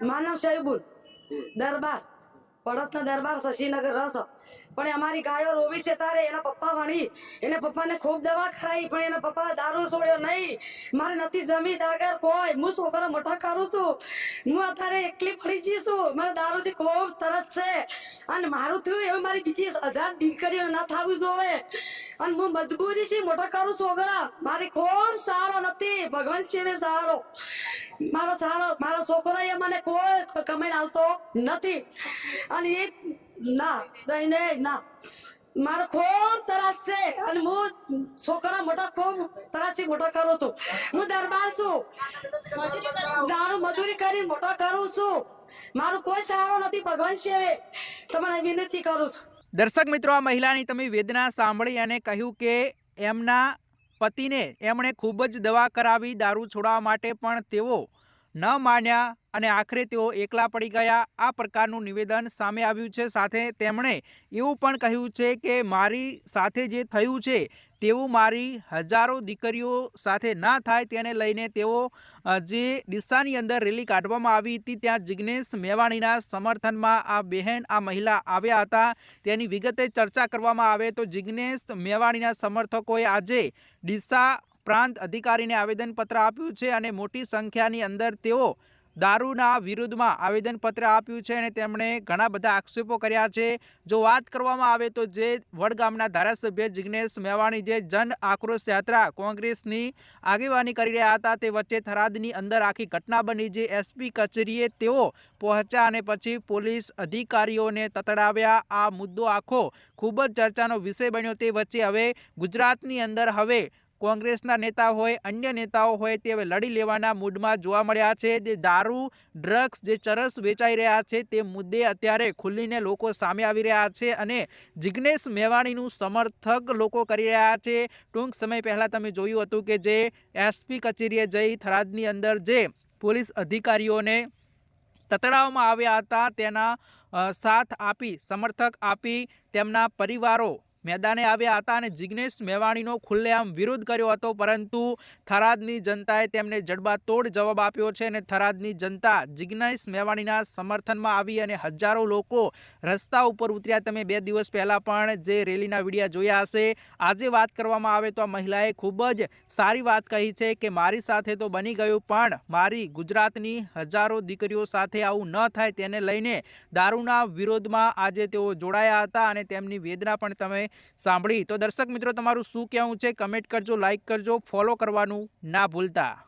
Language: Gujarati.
મારું નામ શહીબુલ દરબાર. પડતના દરબાર શશીનગર રસ. પણ અમારી ગાયો રોવી છે તારે એના પપ્પા વણી. એને પપ્પાને ખૂબ દવા કરાવી પણ એના પપ્પા દારૂ છોડ્યો નહીં. મારે નથી જમી જાગર કોઈ. હું છોકરો મોટા કરું છું. હું અત્યારે એકલી પડી જઈ છું. દારૂ છે ખૂબ તરસ છે. અને મારું થયું એવું મારી બીજી હજાર દીકરીઓ ના થવું જોવે અને હું મજબૂરી છે મોટા કરું છોકરા. મારી ખૂબ સારો નથી. ભગવાન છે મેં સારો. મારો સારો મારો છોકરો એ મને કોઈ કમાઈને હાલતો નથી. અને એ ના ના. મારો ખૂબ તરાસ છે. અને હું છોકરા મોટા ખૂબ ત્રાસથી મોટા કરું છું. હું દરબાર છું. દારૂ મજૂરી કરી મોટા કરું છું. મારું કોઈ સારો નથી. ભગવાન શિવે તમને વિનંતી કરું છું. દર્શક મિત્રો, આ મહિલાની તમે વેદના સાંભળી અને કહ્યું કે એમના પતિને એમણે ખૂબ જ દવા કરાવી દારૂ છોડવા માટે પણ તેઓ ન માન્યા અને આખરે તેઓ એકલા પડી ગયા. આ પ્રકારનું નિવેદન સામે આવ્યું છે. સાથે તેમણે એવું પણ કહ્યું છે કે મારી સાથે જે થયું છે, તેવું મારી હજારો દીકરીઓ સાથે ના થાય તેને લઈને તેઓ જે ડીસાની અંદર રેલી કાઢવામાં આવી હતી, ત્યાં જિગ્નેશ મેવાણીના સમર્થનમાં આ બહેન, આ મહિલા આવ્યા હતા. તેની વિગતે ચર્ચા કરવામાં આવે તો જિજ્ઞેશ મેવાણીના સમર્થકોએ આજે ડીસા પ્રાંત અધિકારીને આવેદનપત્ર આપ્યું છે અને મોટી સંખ્યાની અંદર તેઓ દારૂના વિરુદ્ધમાં આવેદનપત્ર આપ્યું છે અને તેમણે ઘણા બધા આક્ષેપો કર્યા છે. જો વાત કરવામાં આવે તો જે વડગામના ધારાસભ્ય જિગ્નેશ મેવાણી જે જન આક્રોશ યાત્રા કોંગ્રેસની આગેવાની કરી રહ્યા હતા તે વચ્ચે થરાદની અંદર આખી ઘટના બની જે એસપી કચેરીએ તેઓ પહોંચ્યા અને પછી પોલીસ અધિકારીઓને તતડાવ્યા. આ મુદ્દો આખો ખૂબ જ ચર્ચાનો વિષય બન્યો તે વચ્ચે હવે ગુજરાતની અંદર હવે કોંગ્રેસના નેતા હોય, અન્ય નેતાઓ હોય તે લડી લેવાના મૂડમાં જોવા મળ્યા છે. જે દારૂ, ડ્રગ્સ જે ચરસ વેચાઈ રહ્યા છે તે મુદ્દે અત્યારે ખુલ્લીને લોકો સામે આવી રહ્યા છે અને જિગ્નેશ મેવાણીનું સમર્થક લોકો કરી રહ્યા છે. ટૂંક સમય પહેલાં તમે જોયું હતું કે જે એસપી કચેરીએ જઈ થરાદની અંદર જે પોલીસ અધિકારીઓને તતડાવવામાં આવ્યા હતા, તેના સાથ આપી, સમર્થક આપી તેમના પરિવારો મેદાને આવ્યા હતા અને જિગ્નેશ મેવાણીનો ખુલ્લેઆમ વિરોધ કર્યો હતો, પરંતુ થરાદની જનતાએ તેમને જડબાતોડ જવાબ આપ્યો છે અને થરાદની જનતા જિગ્નેશ મેવાણીના સમર્થનમાં આવી અને હજારો લોકો રસ્તા ઉપર ઉતર્યા. તમે બે દિવસ પહેલાં પણ જે રેલીના વિડીયા જોયા હશે, આજે વાત કરવામાં આવે તો આ મહિલાએ ખૂબ જ સારી વાત કહી છે કે મારી સાથે તો બની ગયું, પણ મારી ગુજરાતની હજારો દીકરીઓ સાથે આવું ન થાય તેને લઈને દારૂના વિરોધમાં આજે તેઓ જોડાયા હતા અને તેમની વેદના પણ તમે સાંભળી. તો દર્શક મિત્રો, તમારું શું કહેવું છે? કમેન્ટ કરજો લાઇક કરજો ફોલો કરવાનું ના ભૂલતા.